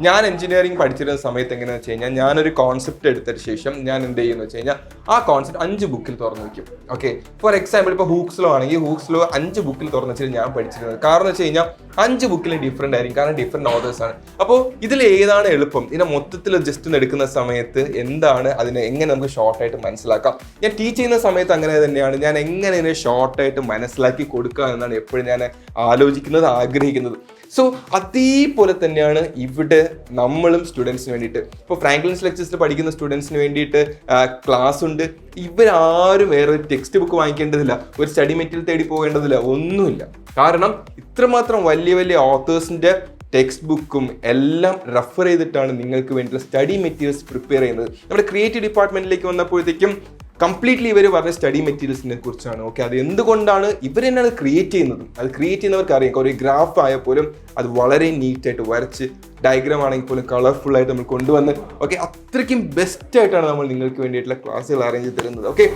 ഞാൻ എഞ്ചിനീയറിംഗ് പഠിച്ചിരുന്ന സമയത്ത് എങ്ങനെയാണെന്ന് വെച്ച് കഴിഞ്ഞാൽ ഞാനൊരു കോൺസെപ്റ്റ് എടുത്തതിന് ശേഷം ഞാൻ എന്ത് ചെയ്യുന്നു വെച്ച് കഴിഞ്ഞാൽ ആ കോൺസെപ്റ്റ് അഞ്ച് ബുക്കിൽ തുറന്നു വയ്ക്കും ഓക്കെ ഫോർ എക്സാമ്പിൾ ഇപ്പോൾ ഹൂക്സ്ലോ ആണെങ്കിൽ ഹൂക്സ്ലോ അഞ്ച് ബുക്കിൽ തുറന്നു വെച്ചിട്ട് ഞാൻ പഠിച്ചിരുന്നത്. കാരണം വെച്ച് കഴിഞ്ഞാൽ അഞ്ച് ബുക്കിലും ഡിഫറെന്റ് ആയിരിക്കും. കാരണം ഡിഫറെന്റ് ഓതേഴ്സ് ആണ്. അപ്പോൾ ഇതിൽ ഏതാണ് എളുപ്പം? ഇതിനെ മൊത്തത്തിൽ ജസ്റ്റ് എടുക്കുന്ന സമയത്ത് എന്താണ് അതിനെ എങ്ങനെ നമുക്ക് ഷോർട്ടായിട്ട് മനസ്സിലാക്കാം? ഞാൻ ടീച്ച് ചെയ്യുന്ന സമയത്ത് അങ്ങനെ തന്നെയാണ്. ഞാൻ എങ്ങനെ ഇതിനെ ഷോർട്ടായിട്ട് മനസ്സിലാക്കി കൊടുക്കുക എന്നാണ് എപ്പോഴും ഞാൻ ആലോചിക്കുന്നത് ആഗ്രഹിക്കുന്നത്. സോ അതേപോലെ തന്നെയാണ് ഇവിടെ നമ്മളും സ്റ്റുഡൻസിന് വേണ്ടിയിട്ട്. ഇപ്പോൾ ഫ്രാങ്ക്ലിൻസ് ലെക്ചേഴ്സിൽ പഠിക്കുന്ന സ്റ്റുഡൻസിന് വേണ്ടിയിട്ട് ക്ലാസ് ഉണ്ട്. ഇവരാരും വേറെ ടെക്സ്റ്റ് ബുക്ക് വാങ്ങിക്കേണ്ടതില്ല. ഒരു സ്റ്റഡി മെറ്റീരിയൽ തേടി പോകേണ്ടതില്ല. ഒന്നുമില്ല. കാരണം ഇത്രമാത്രം വലിയ വലിയ ഓത്തേഴ്സിന്റെ ടെക്സ്റ്റ് ബുക്കും എല്ലാം റെഫർ ചെയ്തിട്ടാണ് നിങ്ങൾക്ക് വേണ്ടിയുള്ള സ്റ്റഡി മെറ്റീരിയൽസ് പ്രിപ്പയർ ചെയ്യുന്നത്. നമ്മുടെ ക്രിയേറ്റീവ് ഡിപ്പാർട്ട്മെന്റിലേക്ക് വന്നപ്പോഴത്തേക്കും കംപ്ലീറ്റ്ലി ഇവർ പറഞ്ഞ സ്റ്റഡി മെറ്റീരിയൽസിനെ കുറിച്ചാണ്. ഓക്കെ അത് എന്തുകൊണ്ടാണ് ഇവർ തന്നെ അത് ക്രിയേറ്റ് ചെയ്യുന്നത്? അത് ക്രിയേറ്റ് ചെയ്യുന്നവർക്ക് അറിയാം. ഒരു ഗ്രാഫ് ആയ പോലും അത് വളരെ നീറ്റായിട്ട് വരച്ച് ഡയഗ്രാം ആണെങ്കിൽ പോലും കളർഫുൾ ആയിട്ട് നമ്മൾ കൊണ്ടുവന്ന് ഓക്കെ അത്രയ്ക്കും ബെസ്റ്റ് ആയിട്ടാണ് നമ്മൾ നിങ്ങൾക്ക് വേണ്ടിയിട്ടുള്ള ക്ലാസ്സുകൾ അറേഞ്ച് ചെയ്ത് തരുന്നത്. ഓക്കെ